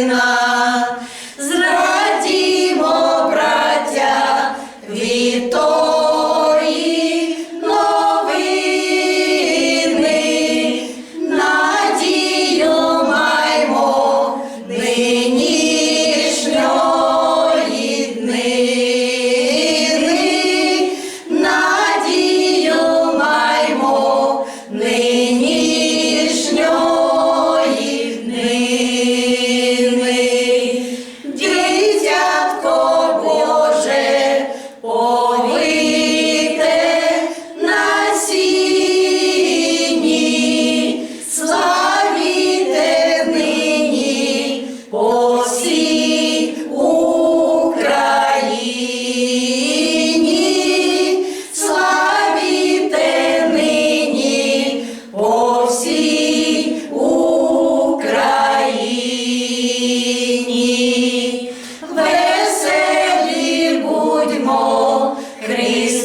сина, зрадімо, браття, віто. Christ.